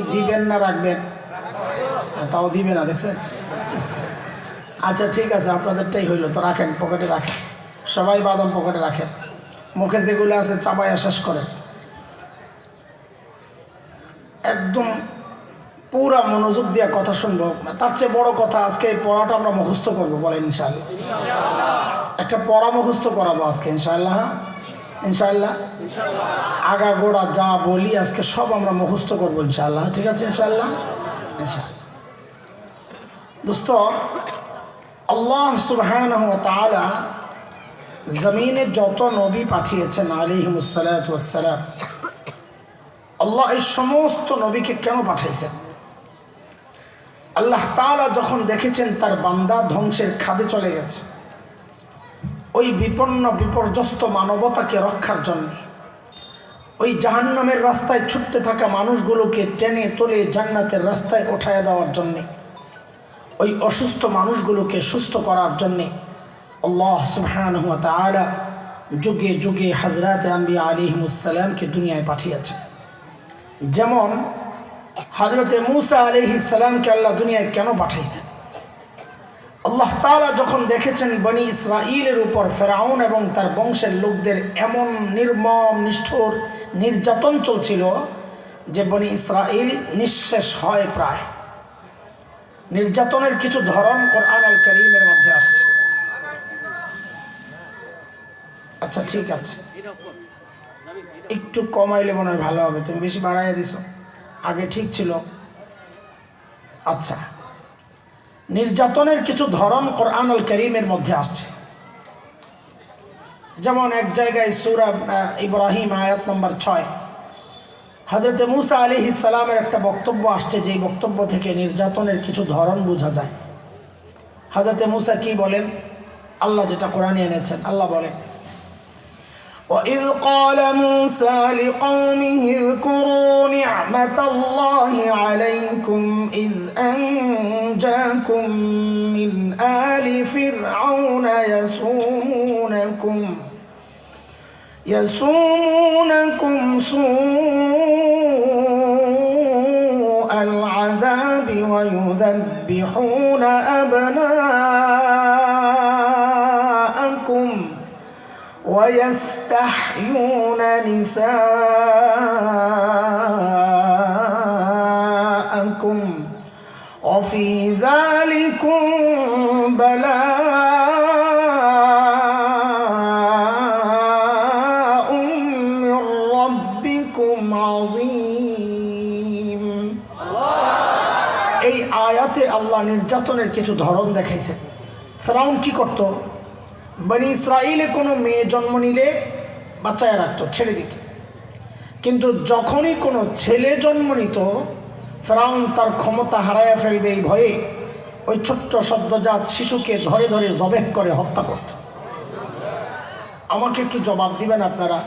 কি দিবেন না রাখবেন? তাও দিবে না, দেখছেন? আচ্ছা ঠিক আছে, আপনাদেরটাই হইল, তো রাখেন, পকেটে রাখেন। সবাই বাদাম পকেটে রাখেন। মুখে যেগুলো আছে চাপাইয়া শেষ করেন। একদম পুরা মনোযোগ দিয়ে কথা শুনব। তার চেয়ে বড় কথা, আজকে এই পড়াটা আমরা মুখস্থ করব, বলেন ইনশাল্লাহ একটা পড়া মুখস্থ করাবো আজকে ইনশাল্লাহ হ্যাঁ? ইনশাল্লাহ আগা গোড়া যা বলি আজকে সব আমরা মুখস্থ করব ইনশাল্লাহ ঠিক আছে ইনশাল্লাহ দোস্ত, আল্লাহ সুবহানাহু ওয়া তাআলা জমিনে যত নবী পাঠিয়েছেন আলিহিমুসালাম আল্লাহ এই সমস্ত নবীকে কেন পাঠিয়েছেন? আল্লাহ তালা যখন দেখেছেন তার বান্দা ধ্বংসের খাদে চলে গেছে ওই বিপন্ন, বিপর্যস্ত মানবতাকে রক্ষার জন্য। ওই জাহান্নামের রাস্তায় ছুটতে থাকা মানুষগুলোকে টেনে তুলে জান্নাতের রাস্তায় ওঠায় দেওয়ার জন্যে। ওই অসুস্থ মানুষগুলোকে সুস্থ করার জন্যে আল্লাহ সুবহান হুয়া তাআলা যুগে যুগে হজরত আম্বি আলিহিমুসালামকে দুনিয়ায় পাঠিয়েছে। যেমন হজরতে মুসা আলিহিসাল্লামকে আল্লাহ দুনিয়ায় কেন পাঠিয়েছেন আল্লাহ তাআলা যখন দেখেছেন বনি ইসরাইলের উপর ফেরাউন এবং তার বংশের লোকদের এমন নির্মম, নিষ্ঠুর, নির্যাতন চলছিল যে বনি ইসরাইল নিঃশেষ হয় প্রায়। নির্যাতনের কিছু ধরন কোরআন আল করিমের মধ্যে আসছে। আচ্ছা ঠিক আছে। একটু কমাইলে মনে হয় ভালো হবে। তুমি বেশি বাড়াইয়া দিছ। আগে ঠিক ছিল। আচ্ছা। নির্যাতনের কিছু ধরন কোরআনুল করিমের মধ্যে আসছে। যেমন এক জায়গায় সুরা ইব্রাহিম আয়াত নম্বর ছয়। হজরত মুসা আলী ইসালামের একটা বক্তব্য আসছে, যেই বক্তব্য থেকে নির্যাতনের কিছু ধরন বোঝা যায়। হজরত মুসা কি বলেন? আল্লাহ যেটা কোরআনে এনেছেন, আল্লাহ বলেন وإذ قال موسى لقومه اذكروا نعمة الله عليكم إذ أنجاكم من آل فرعون يسومونكم يسومونكم سوء العذاب ويذبحون أبناءكم ويستحيون نساءكم وفي ذلكم بلاء من ربكم عظيم এই আয়াতে আল্লাহ নির্যাতনের কিছু ধরন দেখাইছে ফেরাউন কি করত বনি ইসরায়েলে কোনো মেয়ে জন্ম নিলে বাচ্চায় রাখতো, ছেড়ে দিত। কিন্তু যখনই কোনো ছেলে জন্ম নিত, ফেরাউন তার ক্ষমতা হারাইয়া ফেলবে এই ভয়ে ওই ছোট্ট সদ্যজাত শিশুকে ধরে ধরে জবেহ করে হত্যা করত। আমাকে একটু জবাব দিবেন আপনারা?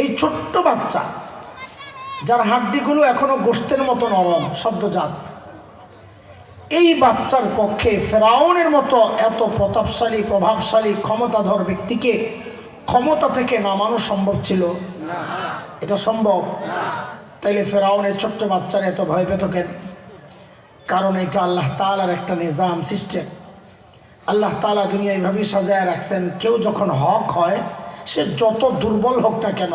এই ছোট্ট বাচ্চা, যার হাড্ডিগুলো এখনও গোস্তের মতো নরম সদ্যজাত এই বাচ্চার পক্ষে ফেরাউনের মতো এত প্রতাপশালী, প্রভাবশালী, ক্ষমতাধর ব্যক্তিকে ক্ষমতা থেকে নামানো সম্ভব ছিল? এটা সম্ভব? তাইলে ফেরাউনের ছোট্ট বাচ্চার এত ভয় পেত কেন? কারণ এটা আল্লাহ তালার একটা নিজাম সিস্টেম। আল্লাহ তালা দুনিয়া এইভাবেই সাজায় রাখছেন, কেউ যখন হক হয়, সে যত দুর্বল হোক না কেন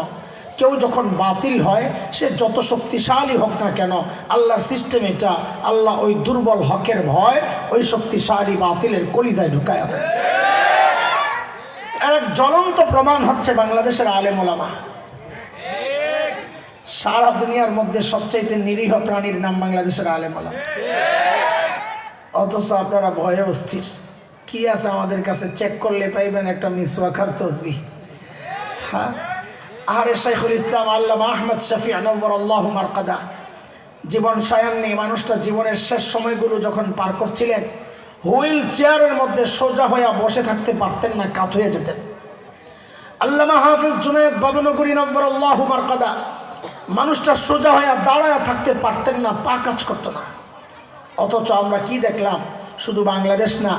কেউ যখন বাতিল হয়, সে যত শক্তিশালী হোক না কেন, আল্লাহর সিস্টেম এটা, আল্লাহ ওই দুর্বল হকের ভয়, ওই শক্তিশালী বাতিলের কলিজায় ঢুকায়। এক জ্বলন্ত প্রমাণ হচ্ছে বাংলাদেশের আলেম ওলামা। সারা দুনিয়ার মধ্যে সবচাইতে নিরীহ প্রাণীর নাম বাংলাদেশের আলেম ওলামা। অথচ আপনারা ভয়ে অস্থির। কি আছে আমাদের কাছে? চেক করলে পাইবেন একটা মিসওয়াখার তসবি হ্যাঁ? আহারে শাইখুল ইসলাম, আল্লামা আহমদ শফি আনবর আল্লাহ মারকাদা। জীবন সায়ান্নি মানুষটা জীবনের শেষ সময়গুলো যখন পার করছিলেন, হুইল চেয়ারের মধ্যে সোজা হইয়া বসে থাকতে পারতেন না, কাত হয়ে যেতেন। আল্লামা হাফিজ জুনায়দ বাবনগরী নম্বর আল্লাহ মারকাদা, মানুষটা সোজা হইয়া দাঁড়ায় থাকতে পারতেন না, পা কাজ করতো না। অথচ আমরা কি দেখলাম, শুধু বাংলাদেশ না,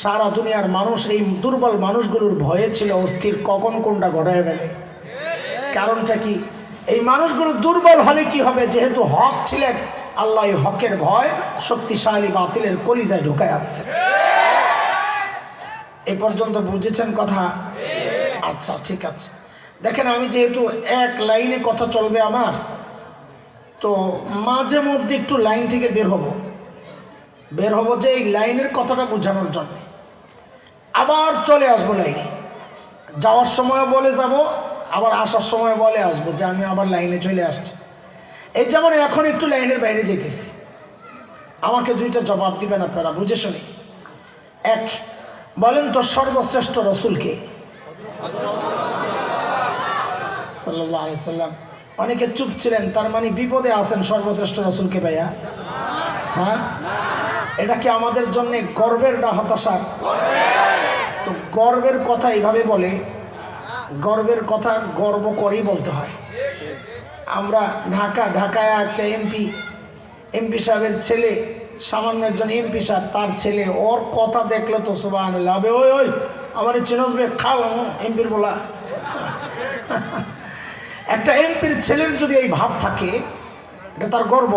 সারা দুনিয়ার মানুষ, এই দুর্বল মানুষগুলোর ভয়ে ছিল অস্থির, কখন কোনটা ঘটায় ফেলে। কারণটা কি? এই মানুষগুলো দুর্বল হলে কি হবে? যেহেতু হক ছিলেন, আল্লাহ হকের ভয় শক্তিশালী বাতিলের কলিজায় ঢুকায় আছে এই পর্যন্ত বুঝেছেন কথা? আচ্ছা ঠিক আছে। দেখেন, আমি যেহেতু এক লাইনে কথা চলবে আমার, তো মাঝে মধ্যে একটু লাইন থেকে বের হব। বের হব যে এই লাইনের কথাটা বোঝানোর জন্য। আবার চলে আসব লাইনে। যাওয়ার সময় বলে যাব আবার আসার সময় বলে আসব যে আমি আবার লাইনে চলে আসছি। এই যেমন এখন একটু লাইনের বাইরে যেতেছি। আমাকে দুইটা জবাব দিবেন আপনারা, বুঝে শুনি। এক, বলেন তো সর্বশ্রেষ্ঠ রসুলকে। সাল্লাম। অনেকে চুপ ছিলেন, তার মানে বিপদে আছেন সর্বশ্রেষ্ঠ রসুলকে ভাইয়া। হ্যাঁ? এটা কি আমাদের জন্য গর্বের না হতাশার? তো গর্বের কথা এইভাবে বলে গর্বের কথা গর্ব করেই বলতে হয়। আমরা ঢাকা, ঢাকায় একটা এমপি এমপি সাহেবের ছেলে, সামান্য একজন এমপি সাহেব, তার ছেলে, ওর কথা দেখলে তো সুবাহ লাভে ওই ওই, আমার চিনসবে খাল এমপির বলা। একটা এমপির ছেলের যদি এই ভাব থাকে, এটা তার গর্ব।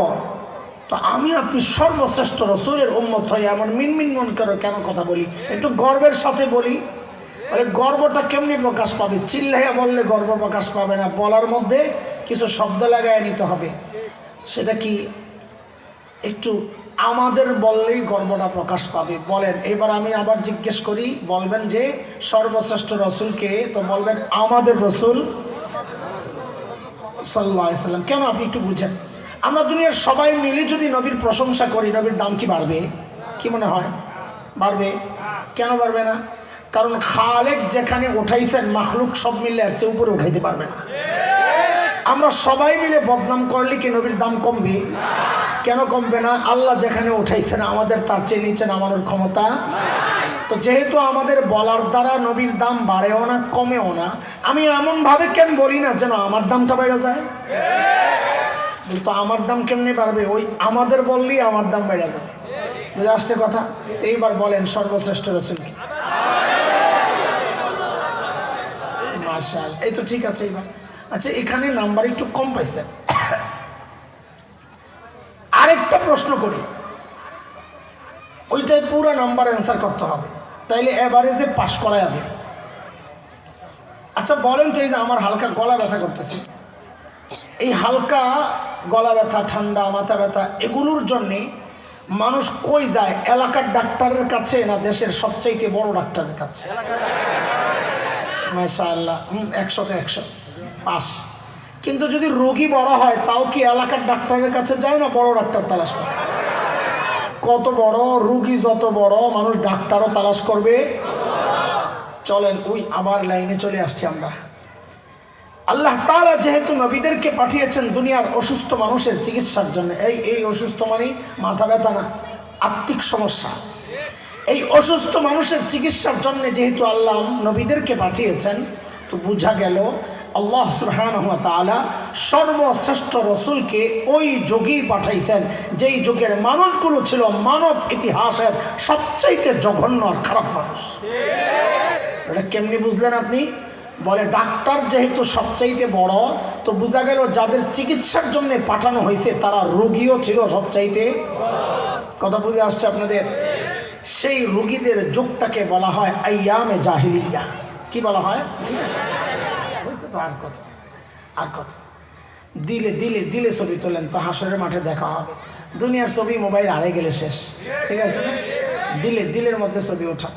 তো আমি আপনি সর্বশ্রেষ্ঠ রসুলের উন্মত হয়ে এমন মিনমিন মন করে কেন কথা বলি? একটু গর্বের সাথে বলি। বলে গর্বটা কেমনি প্রকাশ পাবে? চিল্লাইয়া বললে গর্ব প্রকাশ পাবে না। বলার মধ্যে কিছু শব্দ লাগায় নিতে হবে। সেটা কি? একটু আমাদের বললেই গর্বটা প্রকাশ পাবে। বলেন, এবার আমি আবার জিজ্ঞেস করি, বলবেন যে সর্বশ্রেষ্ঠ রসুলকে তো বলবেন, আমাদের রসুল সাল্লাহ সাল্লাম। কেন আপনি একটু বুঝেন? আমরা দুনিয়ার সবাই মিলে যদি নবীর প্রশংসা করি, নবীর দাম কি বাড়বে? কি মনে হয়? বাড়বে? কেন বাড়বে না? কারণ খালেক যেখানে উঠাইছেন, মাখলুক সব মিলে এর চেয়ে উপরে উঠাইতে পারবে না। আমরা সবাই মিলে বদনাম করলে কি নবীর দাম কমবে? কেন কমবে না? আল্লাহ যেখানে উঠাইছেন, আমাদের তার চেয়ে নিচে নামানোর ক্ষমতা তো যেহেতু আমাদের বলার দ্বারা নবীর দাম বাড়েও না, কমেও না, আমি এমনভাবে কেন বলি না যেন আমার দামটা বেড়ে যায়? তো আমার দাম কেমনি বাড়বে? ওই আমাদের বললেই আমার দাম বেড়ে যাবে বুঝে আসছে কথা? এইবার বলেন সর্বশ্রেষ্ঠ রসুল কি এই তো ঠিক আছে এইবার আচ্ছা এখানে নাম্বার একটু কম পাইছে। আরেকটা প্রশ্ন করি। ওইটাই পুরো নাম্বার অ্যান্সার করতে হবে। তাইলে এভারেজে পাশ করাই আগে আচ্ছা বলেন তো এই যে আমার হালকা গলা ব্যথা করতেছি। এই হালকা গলা ব্যথা, ঠান্ডা, মাথা ব্যথা, এগুলোর জন্যে মানুষ কই যায়? এলাকার ডাক্তারের কাছে না দেশের সবচাইতে বড় ডাক্তারের কাছে? মাশা আল্লাহ একশোতে একশো, পাস। কিন্তু যদি রোগী বড় হয়, তাও কি এলাকার ডাক্তারের কাছে যায় না বড় ডাক্তার তালাশ করে? কত বড় রুগী যত বড়, মানুষ ডাক্তারও তালাশ করবে। চলেন, ওই আবার লাইনে চলে আসছি আমরা। আল্লাহ তাআলা যেহেতু নবীদেরকে পাঠিয়েছেন দুনিয়ার অসুস্থ মানুষের চিকিৎসার জন্য, এই এই অসুস্থ মানে মাথা ব্যথা না, আত্মিক সমস্যা। এই অসুস্থ মানুষের চিকিৎসার জন্য যেহেতু আল্লাহ নবীদেরকে পাঠিয়েছেন, তো বোঝা গেল আল্লাহ তাআলা সর্বশ্রেষ্ঠ রসুলকে ওই যুগেই পাঠাইছেন, যেই যুগের মানুষগুলো ছিল মানব ইতিহাসের সবচাইতে জঘন্য আর খারাপ মানুষ। এটা কেমনি বুঝলেন আপনি? বলে ডাক্তার যেহেতু সবচাইতে বড়, তো বোঝা গেল যাদের চিকিৎসার জন্য পাঠানো হয়েছে তারা রোগীও ছিল সবচাইতে। কথা বুঝে আসছে আপনাদের? সেই রুগীদের যুগটাকে বলা হয় আইয়ামে জাহিলিয়া। কি বলা হয়? আর কথা আর কথা দিলে দিলে দিলে ছবি তোলেন তো হাসরের মাঠে দেখা হবে। দুনিয়ার ছবি মোবাইল হারে গেলে শেষ। ঠিক আছে? দিলে, দিলের মধ্যে ছবি ওঠা।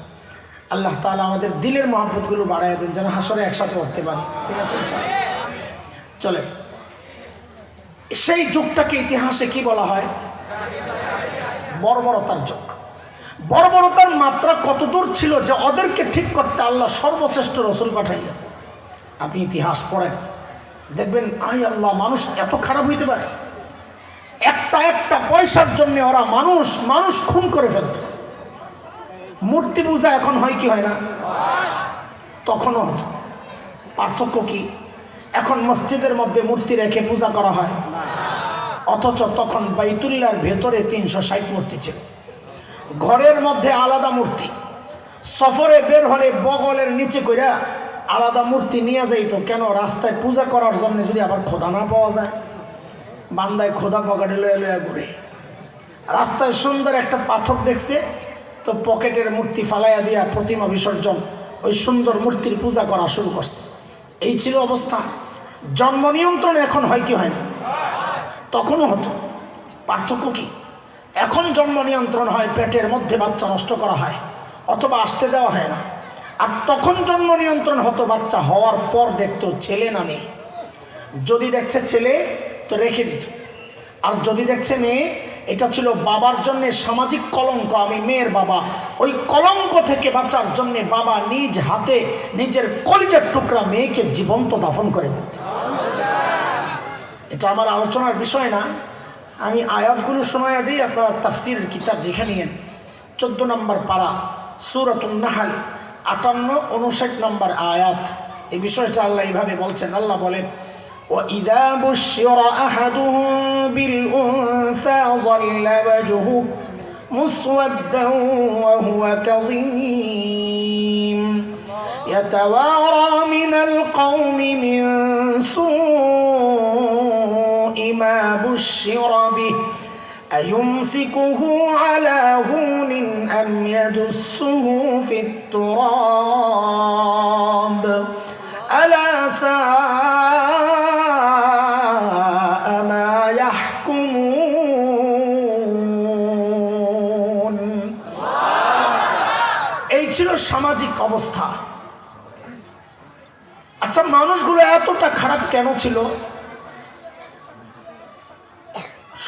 আল্লাহ তাআলা আমাদের দিলের মহাব্বতগুলো বাড়াই দেন যেন হাসরে একসাথে উঠতে পারি। ঠিক আছে চলে সেই যুগটাকে ইতিহাসে কি বলা হয়? বর্বরতার যুগ। বর্বরতার মাত্রা কতদূর ছিল যে ওদেরকে ঠিক করতে আল্লাহ সর্বশ্রেষ্ঠ রসুল পাঠাইলেন। আপনি ইতিহাস পড়েন। দেখবেন আই আল্লাহ, মানুষ এত খারাপ হইতে পারে। একটা একটা পয়সার জন্য ওরা মানুষ মানুষ খুন করে ফেলত। মূর্তি পূজা এখন হয় কি হয় না? তখনও হতো। পার্থক্য কি? এখন মসজিদের মধ্যে মূর্তি রেখে পূজা করা হয়। অথচ তখন বাইতুল্লার ভেতরে তিনশো ষাট মূর্তি ছিল। ঘরের মধ্যে আলাদা মূর্তি। সফরে বের হলে বগলের নিচে কইরা আলাদা মূর্তি নিয়ে যাইতো। কেন? রাস্তায় পূজা করার জন্য যদি আবার খোদা না পাওয়া যায়। বান্দায় খোদা পকেটে লয়ে লয়ে ঘুরে। রাস্তায় সুন্দর একটা পাথর দেখছে, তো পকেটের মূর্তি ফালাইয়া দিয়া প্রতিমা বিসর্জন ওই সুন্দর মূর্তির পূজা করা শুরু করছে। এই ছিল অবস্থা। জন্ম নিয়ন্ত্রণ এখন হয় কি হয় না? তখনও হতো। পার্থক্য কি? এখন জন্ম নিয়ন্ত্রণ হয়, পেটের মধ্যে বাচ্চা নষ্ট করা হয়, অথবা আসতে দেওয়া হয় না। আর তখন জন্ম নিয়ন্ত্রণ হতো বাচ্চা হওয়ার পর দেখতো ছেলে না মেয়ে। যদি দেখছে ছেলে, তো রেখে দিত। আর যদি দেখছে মেয়ে, এটা ছিল বাবার জন্য সামাজিক কলঙ্ক, আমি মেয়ের বাবা। ওই কলঙ্ক থেকে বাঁচার জন্য বাবা নিজ হাতে নিজের কলিজার টুকরা মেয়েকে জীবন্ত দাফন করে দিত। এটা আমার আলোচনার বিষয় না। আমি আয়াতগুলো শোনায়া দিই আপনারা তাফসিরের কিতাব দেখে নিয়েন চোদ্দ নম্বর পারা সুরতুল নাহাল আটান্ন উনষাট নম্বর আয়াত এই বিষয়টা আল্লাহ এইভাবে বলছেন আল্লাহ বলেন وإذا بشر أحدهم بالأنثى ظل وجهه مسودا وهو كظيم يتوارى من القوم من سوء ما بشر به أيمسكه على هون أم يدسه في التراب ألا ساء ما يحكمون এই ছিল সামাজিক অবস্থা আচ্ছা মানুষগুলো এতটা খারাপ কেন ছিল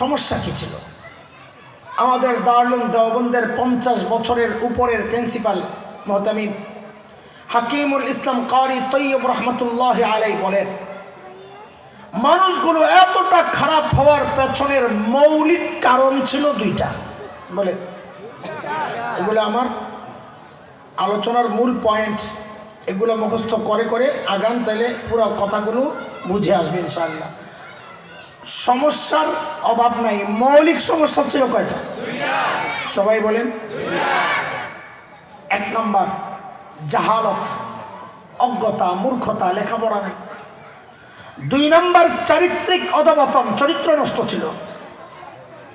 সমস্যা কী ছিল? আমাদের দারুল দেওবন্দের পঞ্চাশ বছরের উপরের প্রিন্সিপাল মহতামিম হাকিমুল ইসলাম কারি তৈয়ব রহমতুল্লাহ আলাই বলেন, মানুষগুলো এতটা খারাপ হওয়ার পেছনের মৌলিক কারণ ছিল দুইটা। বলে এগুলো আমার আলোচনার মূল পয়েন্ট। এগুলো মুখস্থ করে করে আগান তাহলে পুরো কথাগুলো বুঝে আসবে ইনশাআল্লাহ। সমস্যার অভাব নাই। মৌলিক সমস্যা ছিল কয়টা? সবাই বলেন। এক নম্বর, জাহালত, অজ্ঞতা, মূর্খতা, লেখাপড়া নেই। দুই নম্বর, চারিত্রিক অধবতন চরিত্র নষ্ট ছিল।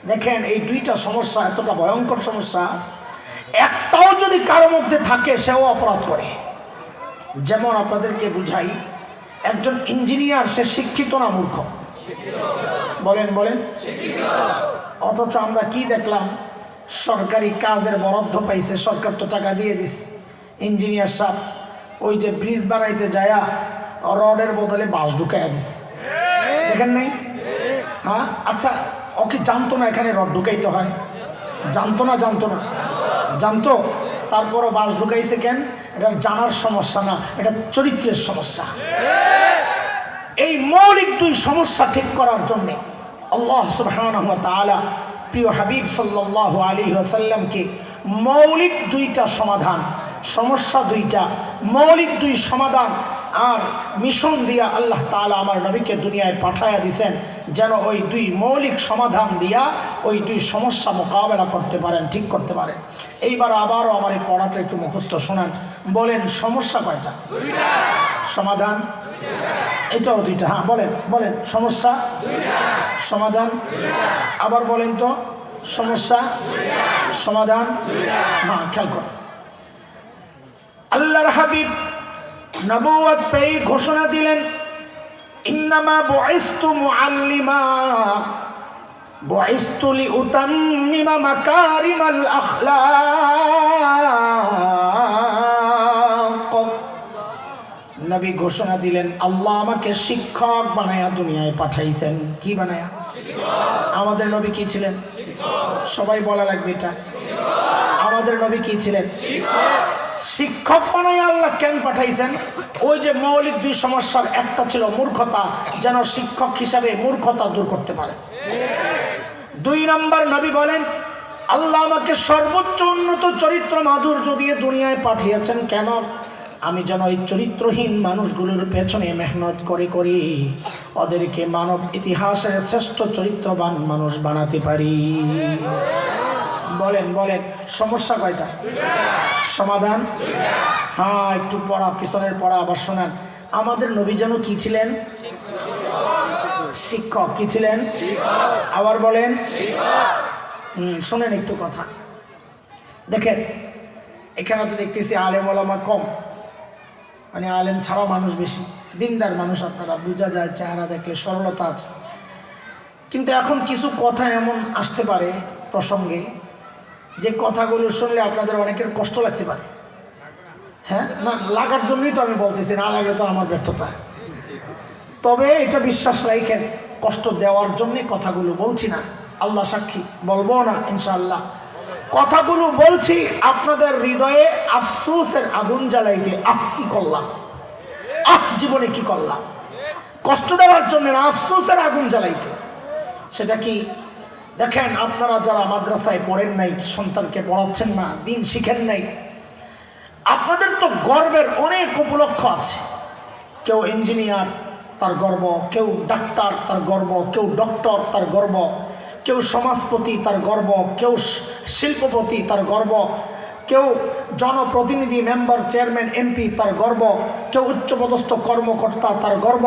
দেখেন, এই দুইটা সমস্যা এতটা ভয়ঙ্কর সমস্যা। একটাও যদি কারও মধ্যে থাকে, সেও অপরাধ করে। যেমন আপনাদেরকে বুঝাই, একজন ইঞ্জিনিয়ার, সে শিক্ষিত না মূর্খ। বলেন বলেন। অথচ আমরা কি দেখলাম? সরকারি কাজের বরাদ্দ পাইছে, সরকার তো টাকা দিয়ে দিস ইঞ্জিনিয়ার সাহেব, ওই যে ব্রিজ বানাইতে যায়া রডের বদলে বাঁশ ঢুকাইয়া দিস দেখেন নাই? হ্যাঁ? আচ্ছা ও কি জানতো না এখানে রড ঢুকাইতে হয়? জানতো না জানতো না। জানতো? তারপরও বাঁশ ঢুকাইছে কেন? এটা জানার সমস্যা না, এটা চরিত্রের সমস্যা। এই মৌলিক দুই সমস্যা ঠিক করার জন্যে আল্লাহ তাআলা প্রিয় হাবিব সাল্লাল্লাহু আলী ওয়াসাল্লামকে মৌলিক দুইটা সমাধান সমস্যা দুইটা মৌলিক দুই সমাধান আর মিশন দিয়া আল্লাহ তাআলা আমার নবীকে দুনিয়ায় পাঠাইয়া দিছেন যেন ওই দুই মৌলিক সমাধান দিয়া ওই দুই সমস্যা মোকাবেলা করতে পারেন ঠিক করতে পারেন। এইবার আবারও আমার এই পড়াটা একটু মুখস্থ শোনান বলেন সমস্যা কয়টা? সমাধান? এটাও দুইটা হ্যাঁ বলেন বলেন, সমস্যা? সমাধান? আবার বলেন তো, সমস্যা? সমাধান? হ্যাঁ খেয়াল কর। আল্লাহর হাবিব নবুয়াত পেয়ে ঘোষণা দিলেন, ইন্নামা বুইস্তু মুআল্লিমা, বুইস্তু লিউতাম্মিমা মাকারিমাল আখলাক। নবী ঘোষণা দিলেন, আল্লাহ আমাকে শিক্ষক বানায়া দুনিয়ায় পাঠাইছেন। কি বানায়া? আমাদের নবী কি ছিলেন? সবাই বলা লাগবে এটা। আমাদের নবী কি ছিলেন? শিক্ষক বানায় আল্লাহ কেন পাঠাইছেন? ওই যে মৌলিক দুই সমস্যার একটা ছিল মূর্খতা, যেন শিক্ষক হিসাবে মূর্খতা দূর করতে পারে। দুই নম্বর নবী বলেন, আল্লাহ আমাকে সর্বোচ্চ উন্নত চরিত্র মাধুর্য দিয়ে দুনিয়ায় পাঠিয়েছেন। কেন? আমি যেন এই চরিত্রহীন মানুষগুলোর পেছনে মেহনত করে করি। ওদেরকে মানব ইতিহাসের শ্রেষ্ঠ চরিত্রবান মানুষ বানাতে পারি। বলেন বলেন, সমস্যা কয়টা? সমাধান? হ্যাঁ একটু পড়া, পিছনের পড়া আবার শোনান। আমাদের নবী যেন কি ছিলেন? শিক্ষক। কি ছিলেন? আবার বলেন। শোনেন একটু কথা। দেখেন, এখানে তো দেখতেছি আলেম ওলামা কম। মানে আলেম ছাড়া মানুষ বেশি। দিনদার মানুষ আপনারা, বোঝা যায় চেহারা দেখলে সরলতা আছে। কিন্তু এখন কিছু কথা এমন আসতে পারে প্রসঙ্গে, যে কথাগুলো শুনলে আপনাদের অনেকের কষ্ট লাগতে পারে। হ্যাঁ? না, লাগার জন্যই তো আমি বলতেছি, না লাগলে তো আমার ব্যর্থতা। তবে এটা বিশ্বাস রাখেন, কষ্ট দেওয়ার জন্যই কথাগুলো বলছি না। আল্লাহ সাক্ষী, বলব না, ইনশাআল্লাহ। কথাগুলো বলছি আপনাদের হৃদয়ে আফসোসের আগুন জ্বালাইতে আহ, কি করলাম? আহ, জীবনে কি করলাম? কষ্ট দেওয়ার জন্য আফসোসের আগুন জ্বালাইতে। সেটা কি? দেখেন, আপনারা যারা মাদ্রাসায় পড়েন নাই, সন্তানকে পড়াচ্ছেন না, দিন শিখেন নাই, আপনাদের তো গর্বের অনেক উপলক্ষ আছে। কেউ ইঞ্জিনিয়ার, তার গর্ব, কেউ ডাক্তার, তার গর্ব, কেউ ডক্টর, তার গর্ব কেউ সমাজপতি তার গর্ব, কেউ শিল্পপতি তার গর্ব, কেউ জনপ্রতিনিধি, মেম্বার, চেয়ারম্যান, এমপি তার গর্ব, কেউ উচ্চপদস্থ কর্মকর্তা তার গর্ব।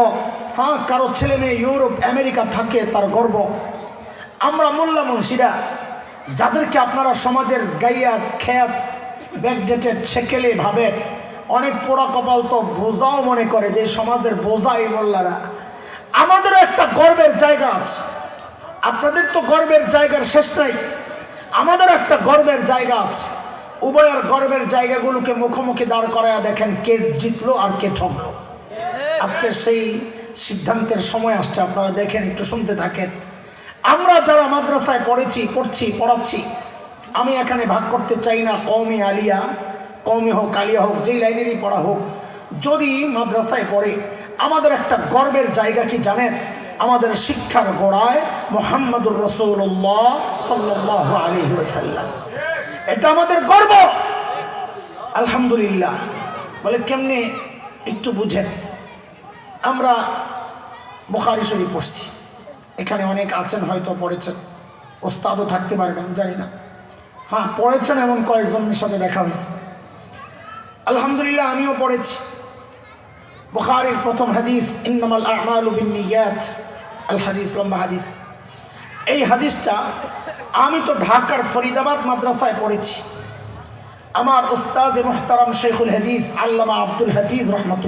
হ্যাঁ কারও ছেলে মেয়ে ইউরোপ, আমেরিকা থাকে তার গর্ব। আমরা মোল্লা মুন্সিরা, যাদেরকে আপনারা সমাজের গাইয়া খেয়াত ব্যাকডেটেড সেকেলে ভাবে, অনেক পোড়া কপাল তো বোঝাও মনে করে যে সমাজের বোঝা এই মোল্লারা। আমাদেরও একটা গর্বের জায়গা আছে। আপনাদের তো গর্বের জায়গার শেষ নাই। আমাদের একটা গর্বের জায়গা আছে। উভয়ের গর্বের জায়গাগুলোকে মুখোমুখি দাঁড় করায়া দেখেন কে জিতলো আর কে ঠকলো আজকে সেই সিদ্ধান্তের সময় আসছে, আপনারা দেখেন, একটু শুনতে থাকেন। আমরা যারা মাদ্রাসায় পড়েছি, পড়ছি, পড়াচ্ছি, আমি এখানে ভাগ করতে চাই না, কওমি আলিয়া, কওমি হোক আলিয়া হোক, যেই লাইনেরই পড়া হোক। যদি মাদ্রাসায় পড়ে, আমাদের একটা গর্বের জায়গা কি জানেন? আমাদের শিক্ষার গোড়ায় মোহাম্মদুর রসুল্লাহ সাল্লাহ আলী সাল্লাম এটা আমাদের গর্ব। আলহামদুলিল্লাহ। বলে, কেমনে একটু বুঝেন? আমরা বোখারি শরীফ পড়ছি। এখানে অনেক আছেন, হয়তো পড়েছেন। ওস্তাদও থাকতে পারবেন জানি না। হ্যাঁ পড়েছেন এমন কয়েকজনের সাথে দেখা হয়েছে। আলহামদুলিল্লাহ, আমিও পড়েছি। বুখারির প্রথম হাদিস, ইন্নামাল আমাল বিনিয়াত আল হাদিস, লম্বা হাদিস। এই হাদিসটা আমি তো ঢাকার ফরিদাবাদ মাদ্রাসায় পড়েছি। আমার উস্তাজ মোহতারাম শেখুল হাদিস, আল্লামা আব্দুল হাফিজ রহমতুল্লাহ